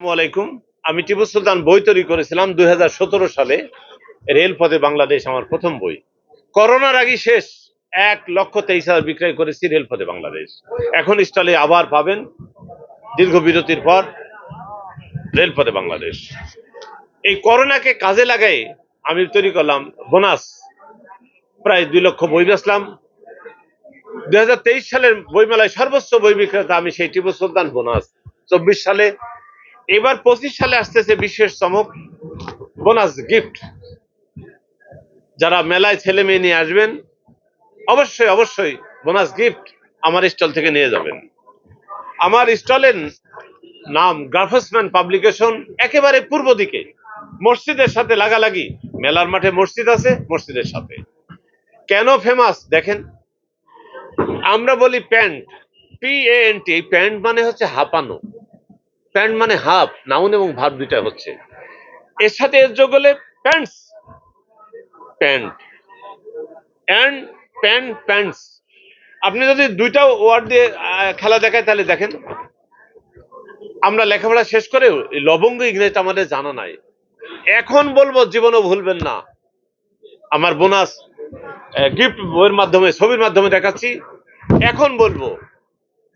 আলাইকুম। আমি টিপু সুলতান, বই তৈরি করেছিলাম দুই হাজার সতেরো সালে। রেলপথে বাংলাদেশ আমার প্রথম বই। করোনার আগে শেষ এক লক্ষ তেইশ হাজার বিক্রয় করেছি রেলপথে বাংলাদেশ। এখন স্টলে আবার পাবেন দীর্ঘ বিরতির পর রেলপথে বাংলাদেশ। এই করোনাকে কাজে লাগাই আমি তৈরি করলাম বোনাস। প্রায় দুই লক্ষ বই বেচলাম। দুই সালের বইমেলায় সর্বোচ্চ বই বিক্রেতা আমি সেই টিপু সুলতান, বোনাস। চব্বিশ সালে এবার পঁচিশ সালে আসতেছে বিশেষ চমক বোনাস গিফট যারা মেলায় ছেলে মেয়ে নিয়ে আসবেন, অবশ্যই অবশ্যই বোনাস গিফট আমার স্টল থেকে নিয়ে যাবেন। আমার স্টলের নাম গ্রাফসম্যান পাবলিকেশন, একেবারে পূর্ব দিকে। মসজিদের সাথে লাগালাগি, মেলার মাঠে মসজিদ আছে, মসজিদের সাথে। কেন ফেমাস দেখেন, আমরা বলি pant P A N T pant মানে হচ্ছে হাঁপানো। প্যান্ট মানে হাফ, নাউন এবং ভাব দুইটা হচ্ছে। এর সাথে এর যোগ হলে pants. Pant. And pant, pants. আপনি যদি দুইটা ওয়ার্ড দিয়ে খেলা দেখায় তাহলে দেখেন, আমরা লেখাপড়া শেষ করে লবঙ্গ ইংরেজি আমাদের জানা নাই। এখন বলব জীবনও ভুলবেন না। আমার বোনাস গিফট বইয়ের মাধ্যমে, ছবির মাধ্যমে দেখাচ্ছি। এখন বলব,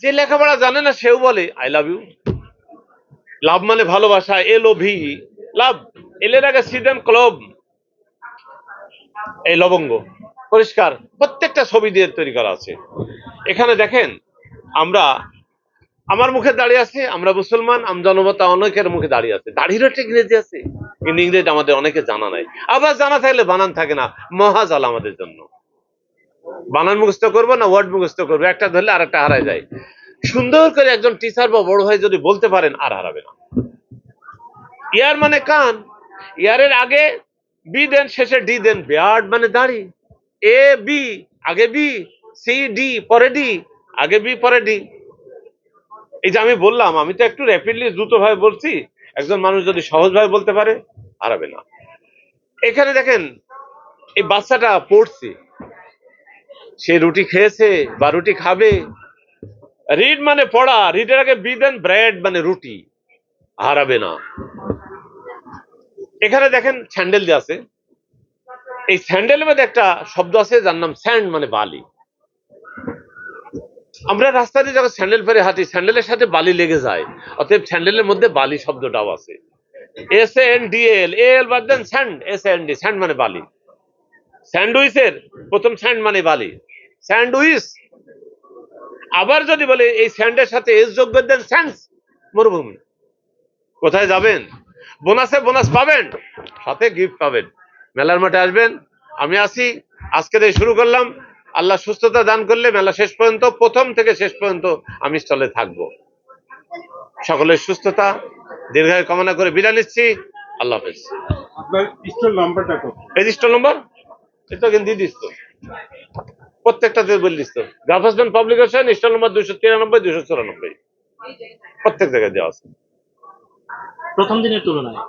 যে লেখাপড়া জানে না সেও বলে আই লাভ ইউ লাভ মানে ভালোবাসা এল ও ভি লাভ এলের আগে সিদেন ক্লব এই লবঙ্গ, পরিষ্কার, প্রত্যেকটা ছবি দিয়ে তৈরি করা আছে। এখানে দেখেন, আমরা, আমার মুখে দাঁড়িয়ে আছে, আমরা মুসলমান, আম জনমতা অনেকের মুখে দাঁড়িয়ে আছে। দাড়িরও একটা ইংরেজি আছে, কিন্তু ইংরেজি আমাদের অনেকে জানা নাই। আবার জানা থাকলে বানান থাকে না, মহাজাল আমাদের জন্য। বানান মুখস্থ করব না ওয়ার্ড মুখস্থ করব, একটা ধরলে আর একটা হারায় যায়। সুন্দর করে একজন টিচার বা বড় ভাই যদি বলতে পারেন, আর হারাবে না। ইয়ার মানে কান, ইয়ারের আগে বি দেন শেষে ডি দেন বিয়ার্ড মানে দাড়ি। এ বি আগে বি সি ডি পরে ডি আগে বি পরে ডি এই যে আমি বললাম, আমি তো একটু র্যাপিডলি দ্রুত ভাবে বলছি, একজন মানুষ যদি সহজ ভাবে বলতে পারে, হারাবে না। এখানে দেখেন, এই বাচ্চাটা পড়ছে। সে রুটি খেয়েছে বা রুটি খাবে রিড মানে পড়া রিডের আগে বি দেন ব্রেড মানে রুটি, হারাবে না। এখানে দেখেন স্যান্ডেল দিয়ে আছে। এই স্যান্ডেলের মধ্যে একটা শব্দ আছে, যার নাম স্যান্ড মানে বালি। আমরা রাস্তা দিয়ে যখন স্যান্ডেল পরে হাঁটি, স্যান্ডেলের সাথে বালি লেগে যায়, অতএব স্যান্ডেলের মধ্যে বালি শব্দটাও আছে। S N D L L বাদ দেন sand S N D sand মানে বালি। স্যান্ডউইচের প্রথম স্যান্ড মানে বালি। স্যান্ডউইচ আবার যদি বলে এই স্যান্ডের সাথে এস যোগ করে দেন স্যান্ডস মরুভূমি। কোথায় যাবেন? বোনাসে বোনাস পাবেন সাথে গিফট পাবেন। মেলার মাঠে আসবেন আমি আসি আজকে থেকে শুরু করলাম। আল্লাহ সুস্থতা দান করলে মেলা শেষ পর্যন্ত প্রথম থেকে শেষ পর্যন্ত আমি স্টলে থাকব। সকলের সুস্থতা দীর্ঘায়ু কামনা করে বিদায় নিচ্ছি। আল্লাহ হাফেজ। আপনার স্টোর নাম্বারটা কত? Register number? এটা কিন্তু দিয়ে দিস তো প্রত্যেকটা দেশ দিস তো গ্রাফাসম্যান পাবলিকেশন স্টল নম্বর দুইশো তিরানব্বই, দুইশো চুরানব্বই। প্রত্যেক জায়গায় দেওয়া আছে। প্রথম দিনের তুলনায়।